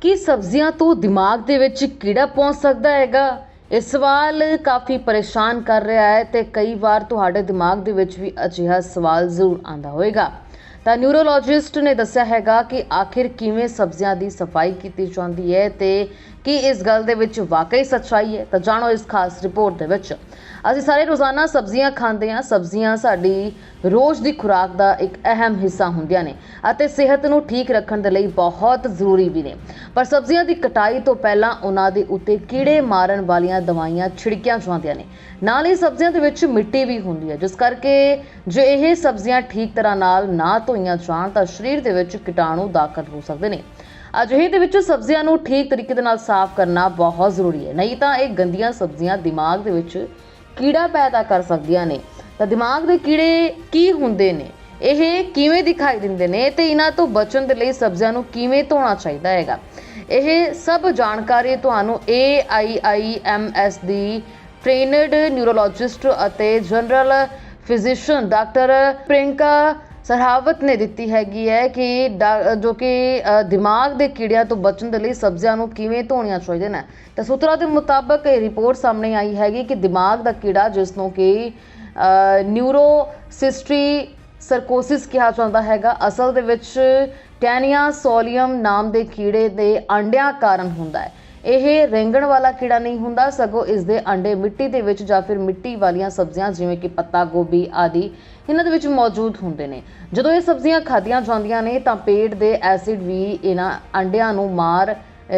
ਕੀ ਸਬਜ਼ੀਆਂ ਤੋਂ ਦਿਮਾਗ ਦੇ ਵਿੱਚ ਕੀੜਾ ਪਹੁੰਚ ਸਕਦਾ ਹੈਗਾ? ਇਹ ਸਵਾਲ ਕਾਫੀ ਪਰੇਸ਼ਾਨ ਕਰ ਰਿਹਾ ਹੈ ਤੇ ਕਈ ਵਾਰ ਤੁਹਾਡੇ ਦਿਮਾਗ ਦੇ ਵਿੱਚ ਵੀ ਅਜਿਹਾ ਸਵਾਲ ਜ਼ਰੂਰ ਆਂਦਾ ਹੋਵੇਗਾ। ਤਾਂ ਨਿਊਰੋਲੋਜਿਸਟ ਨੇ ਦੱਸਿਆ ਹੈਗਾ ਕਿ ਆਖਿਰ ਕਿਵੇਂ ਸਬਜ਼ੀਆਂ ਦੀ ਸਫ਼ਾਈ ਕੀਤੀ ਜਾਂਦੀ ਹੈ ਤੇ ਕੀ ਇਸ ਗੱਲ ਦੇ ਵਿੱਚ ਵਾਕਈ ਸੱਚਾਈ ਹੈ, ਤਾਂ ਜਾਣੋ ਇਸ ਖਾਸ ਰਿਪੋਰਟ ਦੇ ਵਿੱਚ। ਅਸੀਂ ਸਾਰੇ ਰੋਜ਼ਾਨਾ ਸਬਜ਼ੀਆਂ ਖਾਂਦੇ ਹਾਂ, ਸਬਜ਼ੀਆਂ ਸਾਡੀ ਰੋਜ਼ ਦੀ ਖੁਰਾਕ ਦਾ ਇੱਕ ਅਹਿਮ ਹਿੱਸਾ ਹੁੰਦੀਆਂ ਨੇ ਅਤੇ ਸਿਹਤ ਨੂੰ ਠੀਕ ਰੱਖਣ ਦੇ ਲਈ ਬਹੁਤ ਜ਼ਰੂਰੀ ਵੀ ਨੇ। ਪਰ ਸਬਜ਼ੀਆਂ ਦੀ ਕਟਾਈ ਤੋਂ ਪਹਿਲਾਂ ਉਹਨਾਂ ਦੇ ਉੱਤੇ ਕੀੜੇ ਮਾਰਨ ਵਾਲੀਆਂ ਦਵਾਈਆਂ ਛਿੜਕੀਆਂ ਜਾਂਦੀਆਂ ਨੇ। ਨਾਲ ਹੀ ਸਬਜ਼ੀਆਂ ਦੇ ਵਿੱਚ ਮਿੱਟੀ ਵੀ ਹੁੰਦੀ ਹੈ, ਜਿਸ ਕਰਕੇ ਜੇ ਇਹ ਸਬਜ਼ੀਆਂ ਠੀਕ ਤਰ੍ਹਾਂ ਨਾਲ ਨਾ ਧੋਈਆਂ ਜਾਣ, ਤਾਂ ਸਰੀਰ ਦੇ ਵਿੱਚ ਕੀਟਾਣੂ ਦਾਖਲ ਹੋ ਸਕਦੇ ਨੇ। ਅਜਿਹੇ ਦੇ ਵਿੱਚ ਸਬਜ਼ੀਆਂ ਨੂੰ ਠੀਕ ਤਰੀਕੇ ਦੇ ਨਾਲ ਸਾਫ਼ ਕਰਨਾ ਬਹੁਤ ਜ਼ਰੂਰੀ ਹੈ। ਨਹੀਂ ਤਾਂ ਇਹ ਗੰਦੀਆਂ ਸਬਜ਼ੀਆਂ ਦਿਮਾਗ ਦੇ ਵਿੱਚ ਕੀੜਾ ਪੈਦਾ ਕਰ ਸਕਦੀਆਂ ਨੇ। ਤਾਂ ਦਿਮਾਗ ਦੇ ਕੀੜੇ ਕੀ ਹੁੰਦੇ ਨੇ? ਇਹ ਕਿਵੇਂ ਦਿਖਾਈ ਦਿੰਦੇ ਨੇ? ਤੇ ਇਹਨਾਂ ਤੋਂ ਬਚਣ ਦੇ ਲਈ ਸਬਜ਼ੀਆਂ ਨੂੰ ਕਿਵੇਂ ਧੋਣਾ ਚਾਹੀਦਾ ਹੈਗਾ? ਇਹ ਸਭ ਜਾਣਕਾਰੀ ਤੁਹਾਨੂੰ AIIMS ਦੀ ਟ੍ਰੇਨਡ ਨਿਊਰੋਲੋਜਿਸਟ ਅਤੇ general physician doctor Prinka Sarhawat ਨੇ ਦਿੱਤੀ ਹੈਗੀ ਹੈ ਕਿ ਡਾ- ਜੋ ਕਿ ਦਿਮਾਗ ਦੇ ਕੀੜਿਆਂ ਤੋਂ ਬਚਣ ਦੇ ਲਈ ਸਬਜ਼ੀਆਂ ਨੂੰ ਕਿਵੇਂ ਧੋਣੀਆਂ ਚਾਹੀਦੀਆਂ ਨੇ। ਤਾਂ ਸੂਤਰਾਂ ਦੇ ਮੁਤਾਬਕ ਇਹ ਰਿਪੋਰਟ ਸਾਹਮਣੇ ਆਈ ਹੈਗੀ ਕਿ ਦਿਮਾਗ ਦਾ ਕੀੜਾ, ਜਿਸ ਨੂੰ ਕਿ ਨਿਊਰੋਸਿਸਟਰੀ ਸਰਕੋਸਿਸ ਕਿਹਾ ਜਾਂਦਾ ਹੈਗਾ, ਅਸਲ ਦੇ ਵਿੱਚ ਟੈਨੀਆ ਸੋਲੀਅਮ ਨਾਮ ਦੇ ਕੀੜੇ ਦੇ ਅੰਡਿਆਂ ਕਾਰਨ ਹੁੰਦਾ ਹੈ। ਇਹ ਰੇਂਗਣ ਵਾਲਾ ਕੀੜਾ ਨਹੀਂ ਹੁੰਦਾ, ਸਗੋਂ ਇਸ ਦੇ ਅੰਡੇ ਮਿੱਟੀ ਦੇ ਵਿੱਚ ਜਾਂ ਫਿਰ ਮਿੱਟੀ ਵਾਲੀਆਂ ਸਬਜ਼ੀਆਂ, ਜਿਵੇਂ ਕਿ ਪੱਤਾ, ਗੋਭੀ ਆਦਿ ਇਹਨਾਂ ਦੇ ਵਿੱਚ ਮੌਜੂਦ ਹੁੰਦੇ ਨੇ। ਜਦੋਂ ਇਹ ਸਬਜ਼ੀਆਂ ਖਾਧੀਆਂ ਜਾਂਦੀਆਂ ਨੇ, ਤਾਂ ਪੇਟ ਦੇ ਐਸਿਡ ਵੀ ਇਹਨਾਂ ਅੰਡਿਆਂ ਨੂੰ ਮਾਰ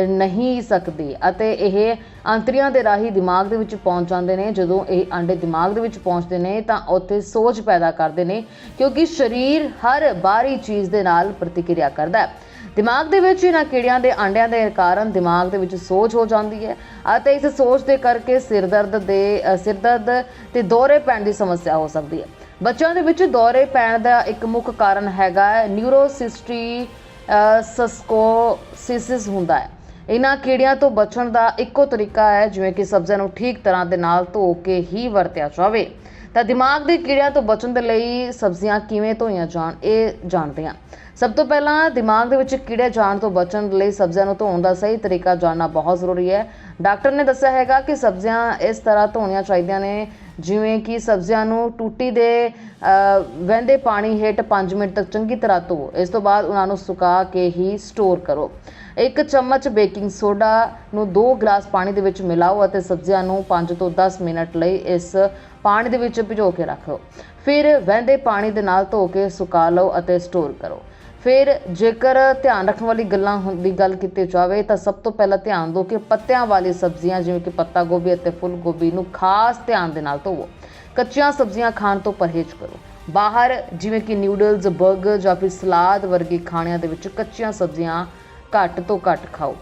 ਨਹੀਂ ਸਕਦੇ ਅਤੇ ਇਹ ਅੰਤਰੀਆਂ ਦੇ ਰਾਹੀਂ ਦਿਮਾਗ ਦੇ ਵਿੱਚ ਪਹੁੰਚ ਜਾਂਦੇ ਨੇ। ਜਦੋਂ ਇਹ ਅੰਡੇ ਦਿਮਾਗ ਦੇ ਵਿੱਚ ਪਹੁੰਚਦੇ ਨੇ, ਤਾਂ ਉੱਥੇ ਸੋਚ ਪੈਦਾ ਕਰਦੇ ਨੇ, ਕਿਉਂਕਿ ਸਰੀਰ ਹਰ ਬਾਹਰੀ ਚੀਜ਼ ਦੇ ਨਾਲ ਪ੍ਰਤੀਕਿਰਿਆ ਕਰਦਾ ਹੈ। ਦਿਮਾਗ ਦੇ ਵਿੱਚ ਇਹਨਾਂ ਕੀੜਿਆਂ ਦੇ ਆਂਡਿਆਂ ਦੇ ਕਾਰਨ ਦਿਮਾਗ ਦੇ ਵਿੱਚ ਸੋਚ ਹੋ ਜਾਂਦੀ ਹੈ ਅਤੇ ਇਸ ਸੋਚ ਦੇ ਕਰਕੇ ਸਿਰ ਦਰਦ ਦੇ ਸਿਰ ਦਰਦ ਤੇ ਦੌਰੇ ਪੈਣ ਦੀ ਸਮੱਸਿਆ ਹੋ ਸਕਦੀ ਹੈ। ਬੱਚਿਆਂ ਦੇ ਵਿੱਚ ਦੌਰੇ ਪੈਣ ਦਾ ਇੱਕ ਮੁੱਖ ਕਾਰਨ ਹੈਗਾ ਨਿਊਰੋਸਿਸਟਰੀ ਸਸਕੋਸਿਸ ਹੁੰਦਾ ਹੈ। ਇਹਨਾਂ ਕੀੜਿਆਂ ਤੋਂ ਬਚਣ ਦਾ ਇੱਕੋ ਤਰੀਕਾ ਹੈ, ਜਿਵੇਂ ਕਿ ਸਬਜ਼ੀਆਂ ਨੂੰ ਠੀਕ ਤਰ੍ਹਾਂ ਦੇ ਨਾਲ ਧੋ ਕੇ ਹੀ ਵਰਤਿਆ ਜਾਵੇ। ਤਾਂ ਦਿਮਾਗ ਦੇ ਕੀੜਿਆਂ ਤੋਂ ਬਚਣ ਦੇ ਲਈ ਸਬਜ਼ੀਆਂ ਕਿਵੇਂ ਧੋਈਆਂ ਜਾਣ, ਇਹ ਜਾਣਦੇ ਹਾਂ। ਸਭ ਤੋਂ ਪਹਿਲਾਂ ਦਿਮਾਗ ਦੇ ਵਿੱਚ ਕੀੜੇ ਜਾਣ ਤੋਂ ਬਚਣ ਲਈ ਸਬਜ਼ੀਆਂ ਨੂੰ ਧੋਣ ਦਾ ਸਹੀ ਤਰੀਕਾ ਜਾਣਨਾ ਬਹੁਤ ਜ਼ਰੂਰੀ ਹੈ। ਡਾਕਟਰ ਨੇ ਦੱਸਿਆ ਹੈਗਾ ਕਿ ਸਬਜ਼ੀਆਂ ਇਸ ਤਰ੍ਹਾਂ ਧੋਣੀਆਂ ਚਾਹੀਦੀਆਂ ਨੇ ਜਿਵੇਂ ਕਿ ਸਬਜ਼ੀਆਂ ਨੂੰ ਟੂਟੀ ਦੇ ਵਹਿੰਦੇ ਪਾਣੀ ਹੇਠ 5 ਮਿੰਟ ਤੱਕ ਚੰਗੀ ਤਰ੍ਹਾਂ ਧੋ। ਇਸ ਤੋਂ ਬਾਅਦ ਉਹਨਾਂ ਨੂੰ ਸੁਕਾ ਕੇ ਹੀ ਸਟੋਰ ਕਰੋ। ਇੱਕ ਚਮਚ ਬੇਕਿੰਗ ਸੋਡਾ ਨੂੰ 2 ਗਲਾਸ ਪਾਣੀ ਦੇ ਵਿੱਚ ਮਿਲਾਓ ਅਤੇ ਸਬਜ਼ੀਆਂ ਨੂੰ 5 ਤੋਂ 10 ਮਿੰਟ ਲਈ ਇਸ ਪਾਣੀ ਦੇ ਵਿੱਚ ਭਿਜੋ ਕੇ ਰੱਖੋ। ਫਿਰ ਵਹਿੰਦੇ ਪਾਣੀ ਦੇ ਨਾਲ ਧੋ ਕੇ ਸੁਕਾ ਲਓ ਅਤੇ ਸਟੋਰ ਕਰੋ। ਫਿਰ ਜੇਕਰ ਧਿਆਨ ਰੱਖਣ ਵਾਲੀ ਗੱਲਾਂ ਹੁੰ- ਦੀ ਗੱਲ ਕੀਤੀ ਜਾਵੇ ਤਾਂ ਸਭ ਤੋਂ ਪਹਿਲਾਂ ਧਿਆਨ ਦਿਓ ਕਿ ਪੱਤਿਆਂ ਵਾਲੀ ਸਬਜ਼ੀਆਂ ਜਿਵੇਂ ਕਿ ਪੱਤਾ ਗੋਭੀ ਅਤੇ ਫੁੱਲ ਗੋਭੀ ਨੂੰ ਖਾਸ ਧਿਆਨ ਦੇ ਨਾਲ ਧੋਵੋ। ਕੱਚੀਆਂ ਸਬਜ਼ੀਆਂ ਖਾਣ ਤੋਂ ਪਰਹੇਜ਼ ਕਰੋ। ਬਾਹਰ ਜਿਵੇਂ ਕਿ ਨਿਊਡਲਸ 버ਗਰ ਜਾਂ ਫਿਰ ਸਲਾਦ ਵਰਗੇ ਖਾਣਿਆਂ ਦੇ ਵਿੱਚ ਕੱਚੀਆਂ ਸਬਜ਼ੀਆਂ ਘੱਟ ਤੋਂ ਘੱਟ ਖਾਓ।